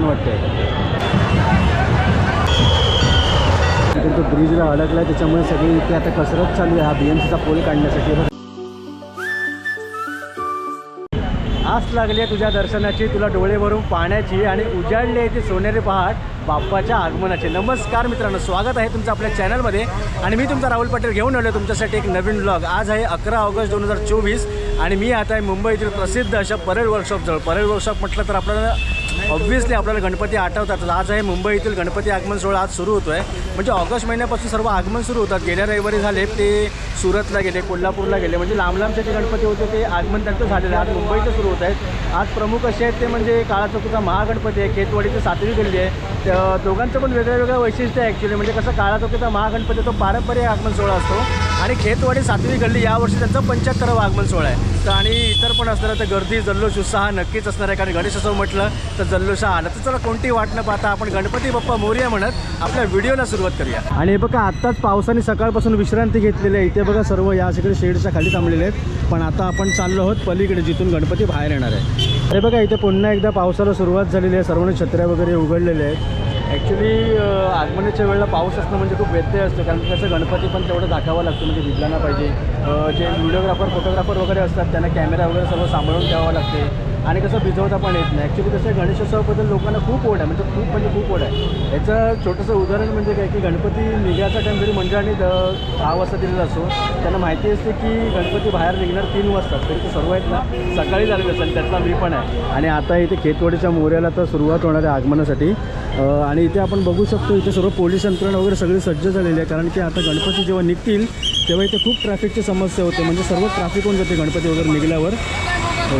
छान वाटते तो ब्रिजला अडकला आहे त्याच्यामुळे सगळी इथे आता कसरत चालू आहे हा बी एम सीचा पोल काढण्यासाठी. आस लागली आहे तुझ्या दर्शनाची तुला डोळे भरून पाण्याची आणि उजाडली आहे ती सोनेरी पहाट बाप्पाच्या आगमनाचे. नमस्कार मित्रांनो स्वागत आहे तुमचं आपल्या चॅनलमध्ये. आणि मी तुमचा राहुल पटेल घेऊन आलो तुमच्यासाठी एक नवीन ब्लॉग आज आहे अकरा ऑगस्ट दोन हजार चोवीस आणि मी आता आहे मुंबईतील प्रसिद्ध अशा परेड वर्कशॉपजवळ परेड वर्कशॉप म्हटलं तर आपल्याला ऑब्व्हियसली आपल्याला गणपती आठवतात. आज आहे मुंबईतील गणपती आगमन सोहळा आज सुरू होतो आहे म्हणजे ऑगस्ट महिन्यापासून सर्व आगमन सुरू होतात. गेल्या रविवारी झाले ते सुरतला गेले कोल्हापूरला गेले. म्हणजे लांब लांबचे जे गणपती होते ते आगमन त्यांचं झालेलं आहे. आज मुंबईचं सुरू होत आहेत. आज प्रमुख असे आहेत ते म्हणजे काळाचौकीचा महागणपती आहे. खेतवाडीचं सातवी गल्ली आहे. त्या दोघांचं पण वेगळ्या वेगळ्या वैशिष्ट्य आहे ॲक्च्युली म्हणजे कसं काळा चौकीचा महागणपती तो पारंपरिक आगमन सोहळा असतो. आणि खेतवाडी सातवी गल्ली यावर्षी त्यांचा पंच्याहत्तरावा आगमन सोहळा आहे. तर आणि इतर पण असणार तर गर्दी जल्लोष उत्साह नक्कीच असणार आहे. कारण गणेशोत्सव म्हटलं तर जल्लोष आला. तर चला कोणती वाट न पाहता आपण गणपती बाप्पा मोर्या म्हणत आपल्या व्हिडिओला सुरुवात करूया. आणि हे बघा आत्ताच पावसाने सकाळपासून विश्रांती घेतलेली आहे. इथे बघा सर्व या सगळे शेडच्या खाली थांबलेले आहेत. पण आता आपण चाललो आहोत पलीकडे जिथून गणपती बाहेर येणार आहे. अरे बघा इथे पुन्हा एकदा पावसाला सुरुवात झालेली आहे. सर्वांनी छत्र्या वगैरे उघडलेल्या आहेत. ॲक्च्युली आगमनाच्या वेळेला पाऊस असणं म्हणजे खूप व्यत्यय असतो. कारण की कसं गणपती पण तेवढं दाखवावं लागतं म्हणजे भिजला नाही पाहिजे जे व्हिडिओग्राफर फोटोग्राफर वगैरे असतात त्यांना कॅमेरा वगैरे सर्व सांभाळून ठेवावं लागते. आणि कसं भिजवता पण येत नाही. ॲक्च्युली कसं गणेशोत्सवाबद्दल लोकांना खूप ओढ आहे. म्हणजे खूप म्हणजे खूप ओढ आहे. याचं छोटंसं उदाहरण म्हणजे काय की गणपती निघायचा टाईम जरी मंडळाने द- दहा वाजता दिलेला असतो. त्यांना माहिती असते की गणपती बाहेर निघणार तीन वाजता. तरी ते सर्व आहेत ना सकाळी झालेलं असेल त्यातला मी पण आहे. आणि आता इथे खेतवाडीच्या मोऱ्याला तर सुरुवात होणार आहे आगमनासाठी. आणि इथे आपण बघू शकतो इथे सर्व पोलीस यंत्रणा वगैरे सगळी सज्ज झालेली आहे. कारण की आता गणपती जेव्हा निघतील तेव्हा इथे खूप ट्रॅफिकची समस्या होते. म्हणजे सर्व ट्रॅफिक होऊन जाते गणपती वगैरे निघाल्यावर. हो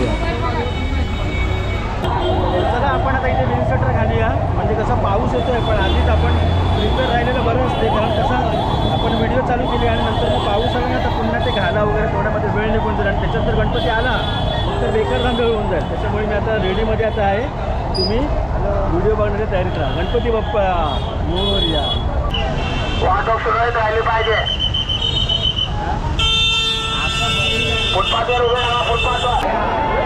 आपण आता इथे विनसटर घालूया म्हणजे कसं पाऊस येतोय पण आधीच आपण प्रिपेअर राहिलेलं बरं असते कारण कसं आपण व्हिडिओ चालू केली आणि नंतर मग पाऊस आला ना तर पुन्हा ते घाला वगैरे थोड्यामध्ये वेळ निघून जाईल. आणि त्याच्यात जर गणपती आला तर बेकार धांदळ होऊन जाईल. त्याच्यामुळे मी आता रेडीमध्ये आता आहे. तुम्ही व्हिडिओ बघण्याच्या तयारीत राहा. गणपती बाप्पा मोरया सुरळीत राहिली पाहिजे. फुटपाथवर उभे राहा फुटपाथवर.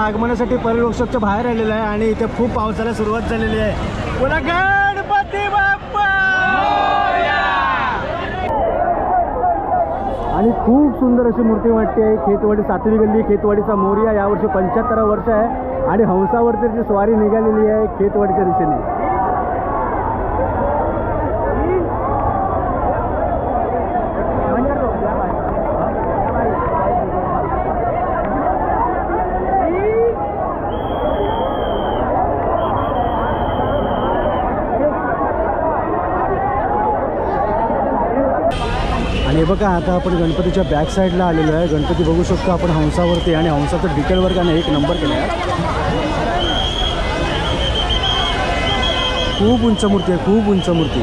आगमनासाठी परेड बाहेर आलेलं आहे आणि इथे खूप पावसाला सुरुवात झालेली आहे. बोला गणपती बाप्पा! आणि खूप सुंदर अशी मूर्ती वाटते आहे. खेतवाडी सातवी गल्ली खेतवाडीचा मोर्या यावर्षी पंच्याहत्तरा वर्ष आहे. आणि हंसावरती जी स्वारी निघालेली आहे खेतवाडीच्या दिशेने आणि हे बघा आता आपण गणपतीच्या बॅक साईडला आलेलो आहे. गणपती बघू शकतो आपण हंसावरती आणि हंसाचं डिटेल वर्गाने एक नंबर केला आहे. खूप उंच मूर्ती आहे खूप उंच मूर्ती.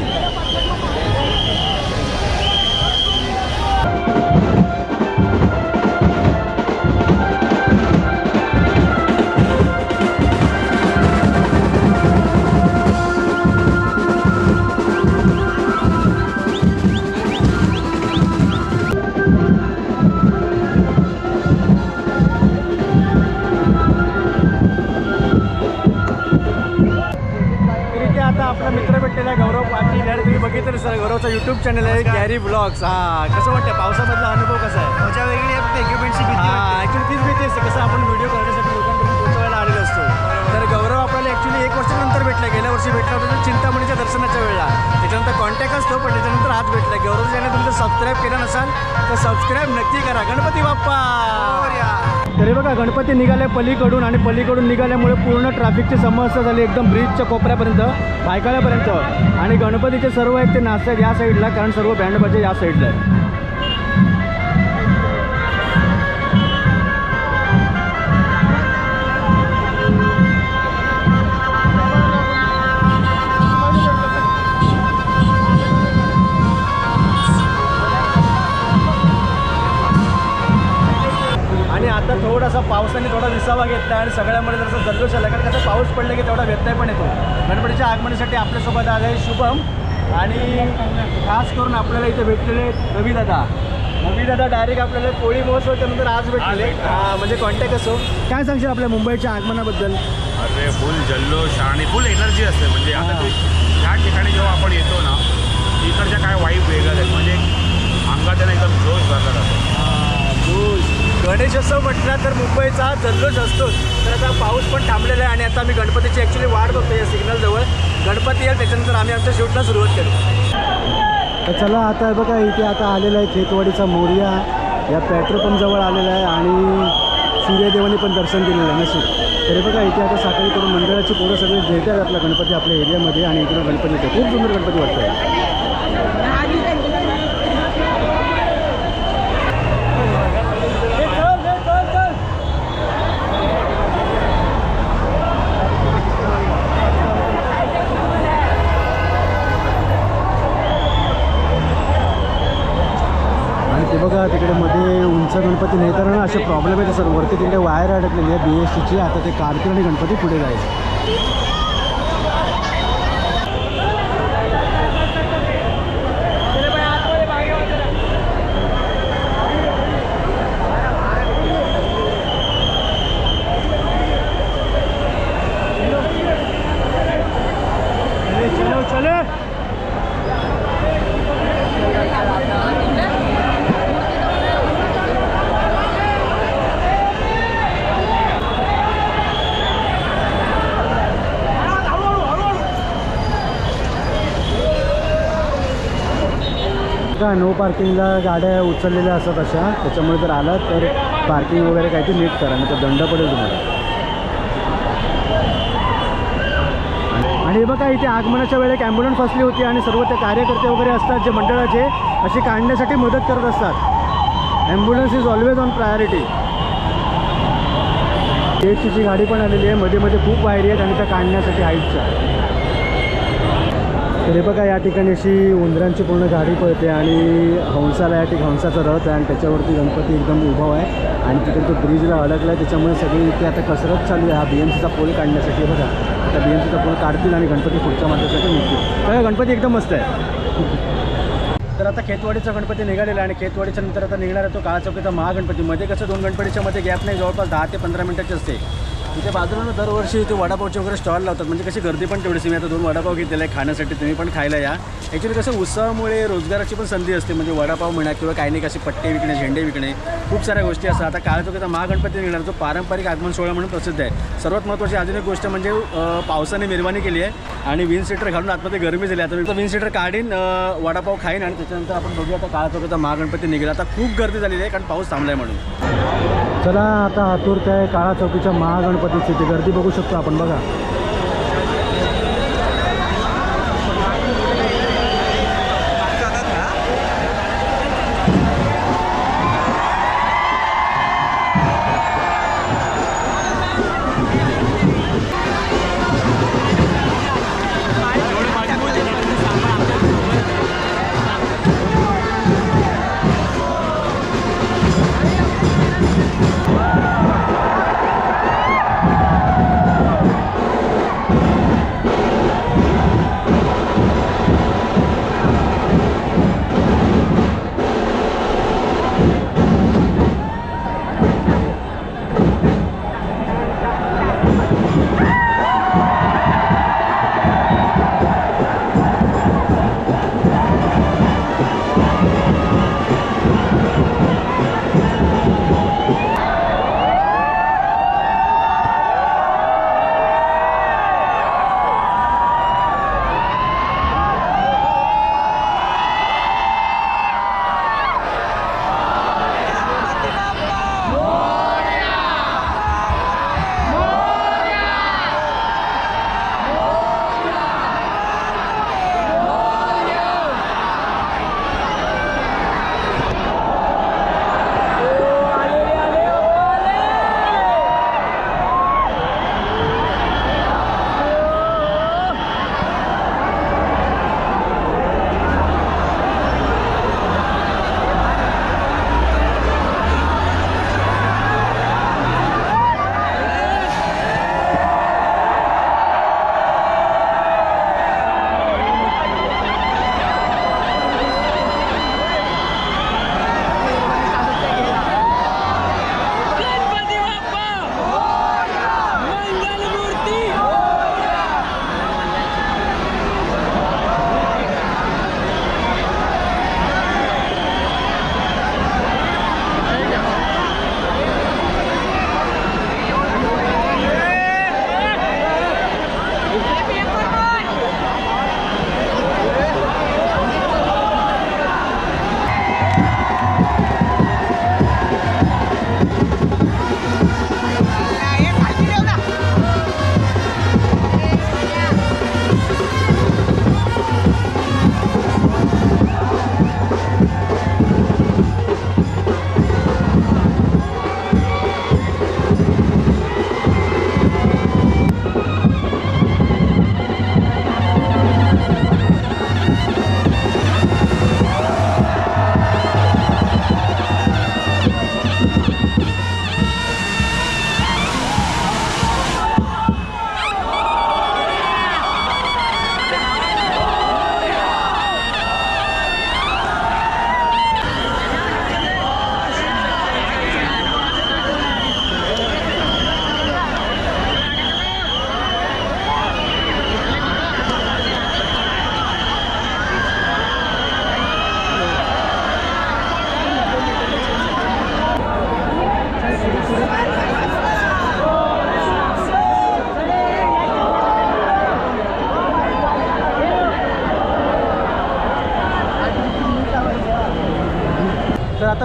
बघितलं सर गौरवचा युट्यूब चॅनल आहे गॅरी ब्लॉग्स हा कसं वाटतं पावसामधला अनुभव कसा आहे? मजा वेगळी आहे इक्विपमेंटची हा ॲक्च्युली तीच भीती असते कसं आपण व्हिडिओ करण्यासाठी लोकांपर्यंत पोहोचवायला आलेलो असतो. तर गौरव आपल्याला ॲक्च्युली एक वर्षानंतर भेटला गेल्या वर्षी भेटला होता चिंतामणीच्या दर्शनाच्या वेळेला. त्याच्यानंतर कॉन्टॅक्ट असतो पण त्याच्यानंतर आज भेटला. गौरव चॅनल तुमचं सबस्क्राईब केलं नसाल तर सबस्क्राईब नक्की करा. गणपती बाप्पा! तरी बघा गणपती निघाले पलीकडून आणि पलीकडून निघाल्यामुळे पूर्ण ट्रॅफिकची समस्या झाली एकदम ब्रिजच्या कोपऱ्यापर्यंत भायखळ्यापर्यंत आणि गणपतीचे सर्व आहेत ते नाचतात या साईडला कारण सर्व बँडबाजे या साईडला आहे पावसाने थोडा विसावा घेतला आणि सगळ्यामध्ये जसं जल्लोष आला. कारण कसं पाऊस पडला की तेवढा व्यत्यय पण येतो. गणपतीच्या आगमनासाठी आपल्यासोबत आलं शुभम आणि खास करून आपल्याला इथे भेटलेले रवी दादा रवी दादा डायरेक्ट आपल्याला कोळी महोत्सवाच्या नंतर आज भेटले म्हणजे कॉन्टॅक्ट असो. काय सांगशील आपल्या मुंबईच्या आगमनाबद्दल? अरे फुल जल्लोष आणि फुल एनर्जी असते. म्हणजे आता हां. ह्या ठिकाणी जेव्हा आपण येतो ना तिकडच्या काय वाईब वेगळ्या आहेत. म्हणजे अंगात एकदम जोश भरला जातो गणेशोत्सव म्हटला तर मुंबईचा जल्लोष असतोच तर आता पाऊस पण थांबलेला आहे आणि आता आम्ही गणपतीची ॲक्च्युली वाट बघतो या सिग्नलजवळ गणपती येईल त्याच्यानंतर आम्ही आमच्या शूटला सुरुवात करू. तर चला आता बघा इथे आता आलेला आहे खेतवाडीचा मोर्या. या पेट्रोल पंपजवळ आलेला आहे आणि सूर्यदेवाने पण दर्शन दिलेलं आहे नशीब. तरी बघा इथे आता साखळी करून मंडळाची पोरं सगळे भेटतात आपला गणपती आपल्या एरियामध्ये आणि इकडे गणपती खूप सुंदर गणपती वाटतं आणि ते बघा तिकडे असा गणपती नेताना असे प्रॉब्लेम आहेत सर. वरती तिकडे वायर अडकलेली आहे बी एस सीची आता ते कार्तिक आणि गणपती पुढे जायचं चलो चलो का नो पार्किंगला गाड्या उचललेल्या असतात अशा? त्याच्यामुळे जर आलात तर पार्किंग वगैरे काहीतरी नीट करा नाही तर दंड पडेल तुम्हाला. आणि हे बघा इथे आगमनाच्या वेळेत ॲम्ब्युलन्स फसली होती आणि सर्व ते कार्यकर्ते वगैरे असतात जे मंडळाचे अशी काढण्यासाठी मदत करत असतात. Ambulance is always on priority ची गाडी पण आलेली आहे. मध्ये मध्ये खूप वायरी आहेत आणि त्या काढण्यासाठी हाईटच्या तरी बघा या ठिकाणी अशी उंदरांची पूर्ण गाडी पळते आणि हंसाला या ठिकाणी हंसाचा रथ आहे आणि त्याच्यावरती गणपती एकदम उभा आहे. आणि तिकडे तो ब्रिजला अडकला आहे त्याच्यामुळे सगळी इथे आता कसरत चालू आहे. हा बी एम सीचा पोल काढण्यासाठी बघा. आता बी एम सीचा पोल काढतील आणि गणपती पुढच्या मार्गासाठी निघतील. बघा गणपती एकदम मस्त आहे. तर आता खेतवाडीचा गणपती निघालेला आहे आणि खेतवाडीच्या नंतर आता निघणार आहे तो काळा चौकीचा महागणपती. मध्ये कसं दोन गणपतीच्या मध्ये गॅप नाही जवळपास दहा ते पंधरा मिनिटाची असते. तिथे बाजूला दरवर्षी इथे वडापावचे वगैरे स्टॉल लावतात. म्हणजे कशी गर्दी पण तेवढीच मी आता दोन वडापाव घेतलेले आहे खाण्यासाठी. तुम्ही पण खायला या. ॲक्च्युली कसं उत्सवामुळे रोजगाराची पण संधी असते. म्हणजे वडापाव म्हणा किंवा काही नाही कशी पट्टे विकणे झेंडे विकणे खूप साऱ्या गोष्टी असतात. आता काळ चौकीचा महागणपती निघणार जो पारंपरिक आगमन सोहळा म्हणून प्रसिद्ध आहे. सर्वात महत्त्वाची अजून एक गोष्ट म्हणजे पावसाने निर्माणी केली आहे आणि विन सीटर घालून आतमध्ये गरमी झाली आता मी विन सीटर काढीन वडापाव खाईन आणि त्याच्यानंतर आपण बघूया आता काळा चौकीचा महागणपती निघेल. आता खूप गर्दी झालेली आहे कारण पाऊस थांबला आहे म्हणून. चला आता आतुरत आहे काळा चौकीच्या महागणपती पद्धतीची ती गर्दी बघू शकतो आपण. बघा.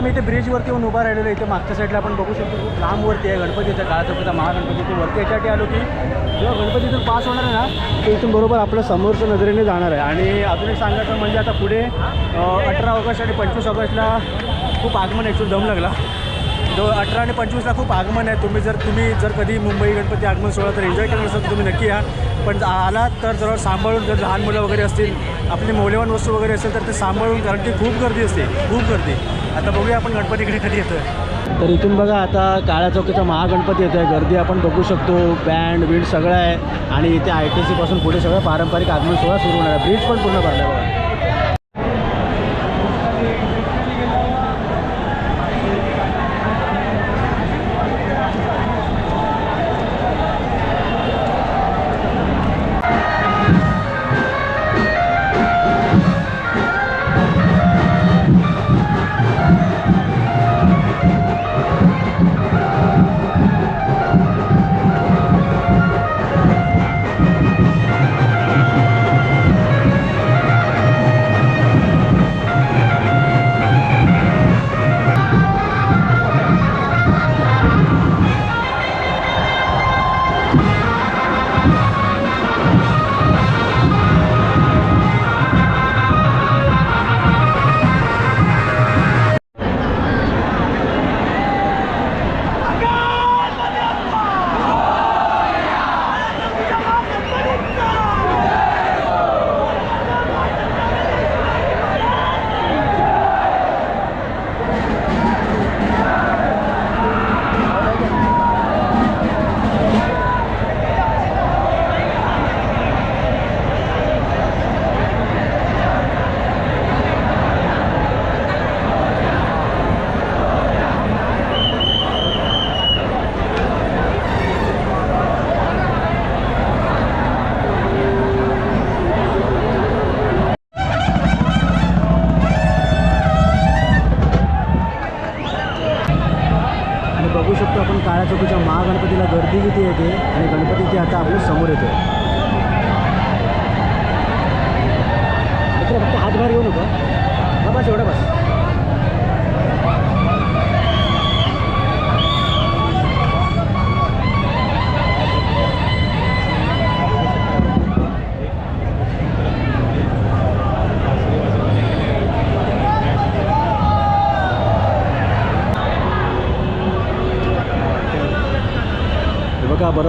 मी इथे ब्रिजवरती येऊन उभा राहिलेलो इथे मागच्या साईडला आपण बघू शकतो खूप लांबवरती आहे गणपतीचा काळाचा महागणपती ते वरती याच्यासाठी आलो की जेव्हा गणपती इथून पास होणार आहे ना ते इथून बरोबर आपल्या समोरच्या नजरेने जाणार आहे. आणि अजून एक सांगायचं म्हणजे आता पुढे अठरा ऑगस्ट आणि पंचवीस ऑगस्टला खूप आगमन ॲक्च्युअली दम लागला. दो अठरा आणि पंचवीसला खूप आगमन आहे. तुम्ही जर तुम्ही जर कधी मुंबई गणपती आगमन सोहळा तर एन्जॉय करणार असाल तर तुम्ही नक्की या. पण आलात तर जरा सांभाळून जर लहान मुलं वगैरे असतील आपली मौल्यवान वस्तू वगैरे असेल तर ते सांभाळून कारण की खूप गर्दी असते खूप गर्दी. आता बघूया आपण गणपतीकडे कधी येतो आहे तर इथून बघा आता काळ्या चौकीचा महागणपती येतो आहे गर्दी आपण बघू शकतो. बँड बीड सगळं आहे. आणि इथे आय टी सीपासून पुढे सगळं पारंपरिक आगमन सोहळा सुरू होणार आहे. ब्रिज पण पूर्ण भरला बघा.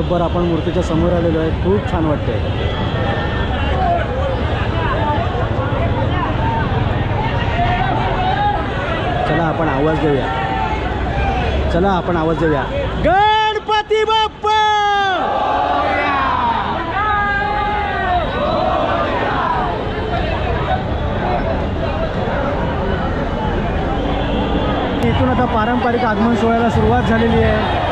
बरोबर आपण मूर्तीच्या समोर आलेलो आहे. खूप छान वाटतंय. चला आपण आवाज देऊया. चला आपण आवाज देऊया. गणपती बाप्पा! इथून आता पारंपरिक आगमन सोहळ्याला सुरुवात झालेली आहे.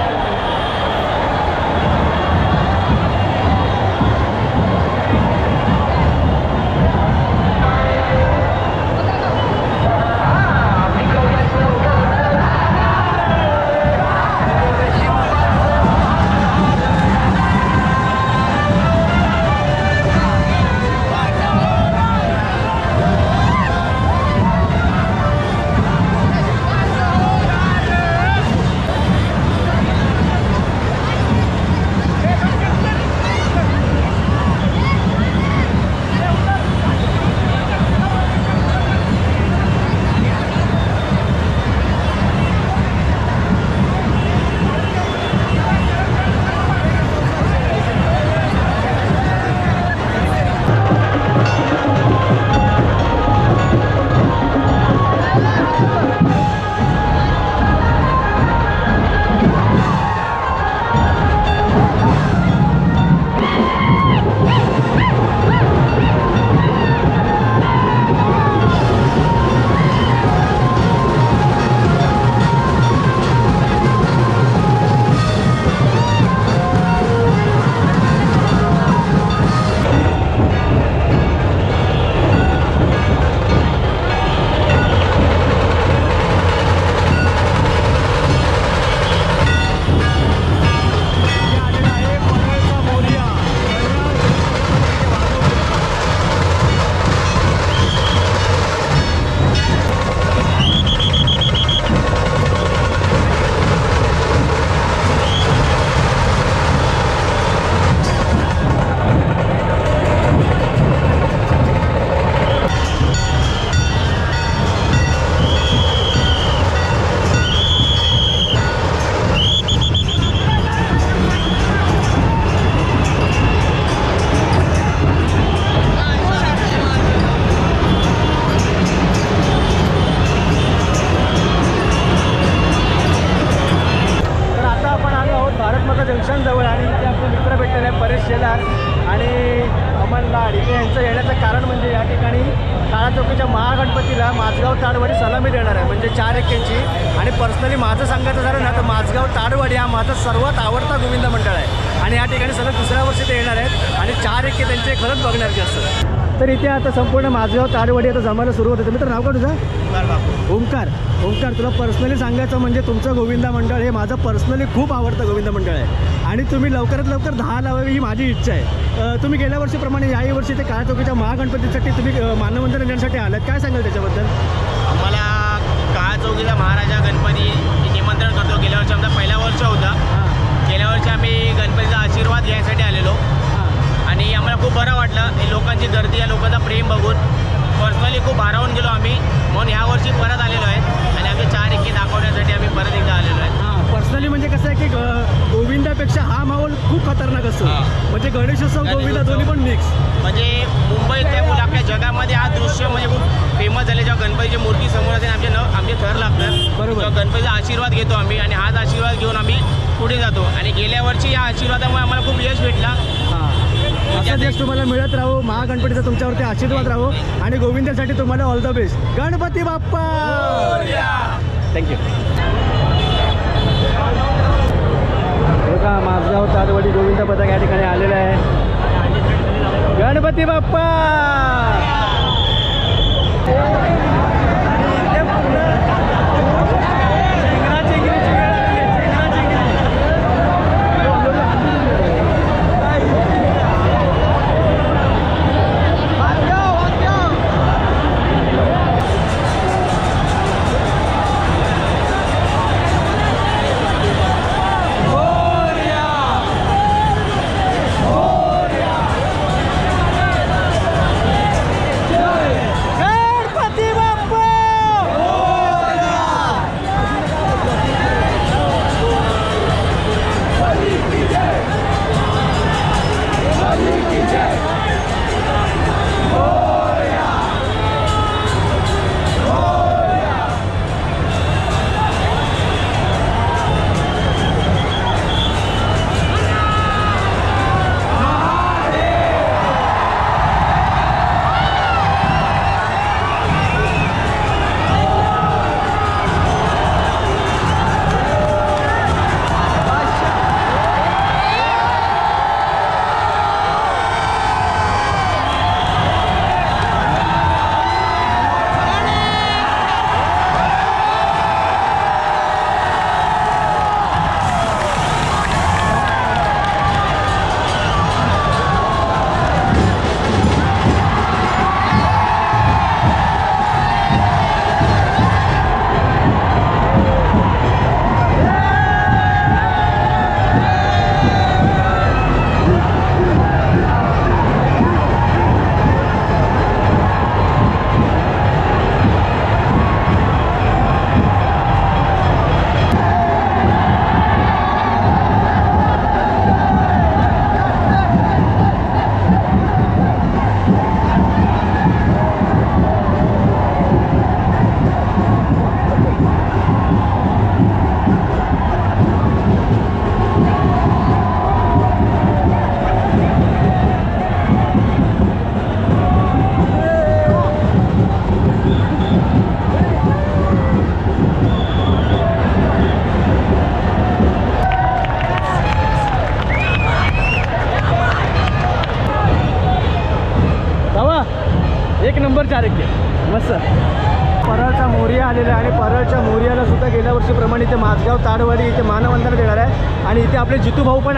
आता संपूर्ण माझगाव ताडवाडी आता जमायला सुरू होते. मित्र नाव का तुझं? ओंकार ओंकार. तुला पर्सनली सांगायचं म्हणजे तुमचं गोविंदा मंडळ हे माझं पर्सनली खूप आवडतं गोविंद मंडळ आहे. आणि तुम्ही लवकरात लवकर दहा लावावी ही माझी इच्छा आहे. तुम्ही गेल्या वर्षीप्रमाणे याही वर्षी ते काळा चौकीच्या महागणपतीसाठी तुम्ही मानवंदन देण्यासाठी आलात. काय सांगाल त्याच्याबद्दल? आम्हाला काळा चौकीचा महाराजा गणपती निमंत्रण करतो. गेल्या वर्षी आमचा पहिला वर्ष होता. हां. गेल्या वर्षी आम्ही गणपतीचा आशीर्वाद घ्यायसाठी आलेलो. आणि आम्हाला खूप बरं वाटलं. ही लोकांची गर्दी या लोकांचा प्रेम बघून. पर्सनली खूप भारावून गेलो आम्ही. म्हणून ह्या वर्षी परत आलेलो आहे. आणि आमचे चार एके दाखवण्यासाठी आम्ही परत एकदा आलेलो आहे. हां पर्सनली म्हणजे कसं आहे की गोविंदापेक्षा हा माहोल खूप खतरनाक असतो. हां. म्हणजे गणेशोत्सव गोविंदा दोन्ही पण मिक्स म्हणजे मुंबईत त्या मुलं आपल्या जगामध्ये हा दृश्य म्हणजे खूप फेमस झाले जेव्हा गणपतीची मूर्ती समोर असेल आमचे न आमचे थर लागतात. बरोबर. गणपतीचा आशीर्वाद घेतो आम्ही आणि हाच आशीर्वाद घेऊन आम्ही पुढे जातो. आणि गेल्या वर्षी या आशीर्वादामुळे आम्हाला खूप यश भेटला. हां यश तुम्हाला मिळत राहू महागणपतीचा तुमच्यावरती आशीर्वाद राहू आणि गोविंदासाठी तुम्हाला all the best Ganpati Bappa! Thank you का माझगाव तारवाडी गोविंद पथक या ठिकाणी आलेलं आहे. गणपती बाप्पा!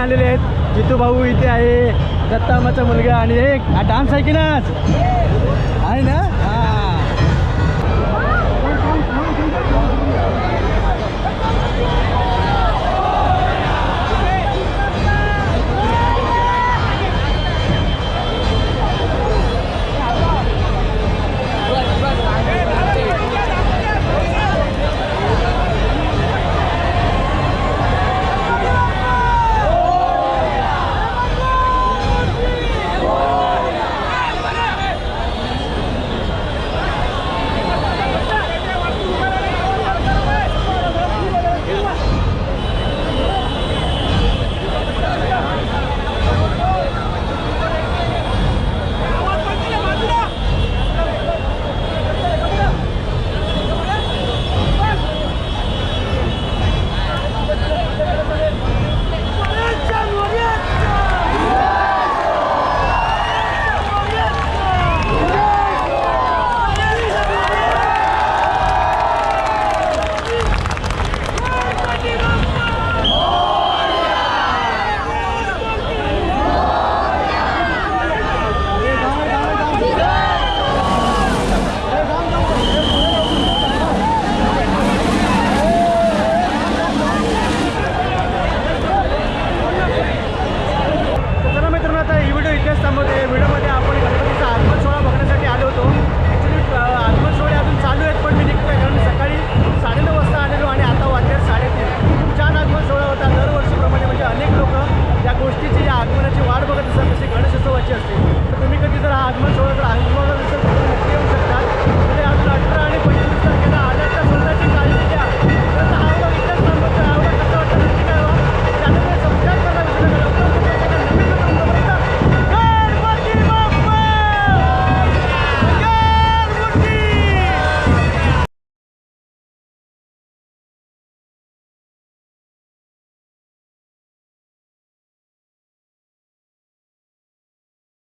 आलेले आहेत. जितू भाऊ इथे आहे दत्तामाचा मुलगा आणि एक हा डान्स आहे की नाच आहे ना? हा.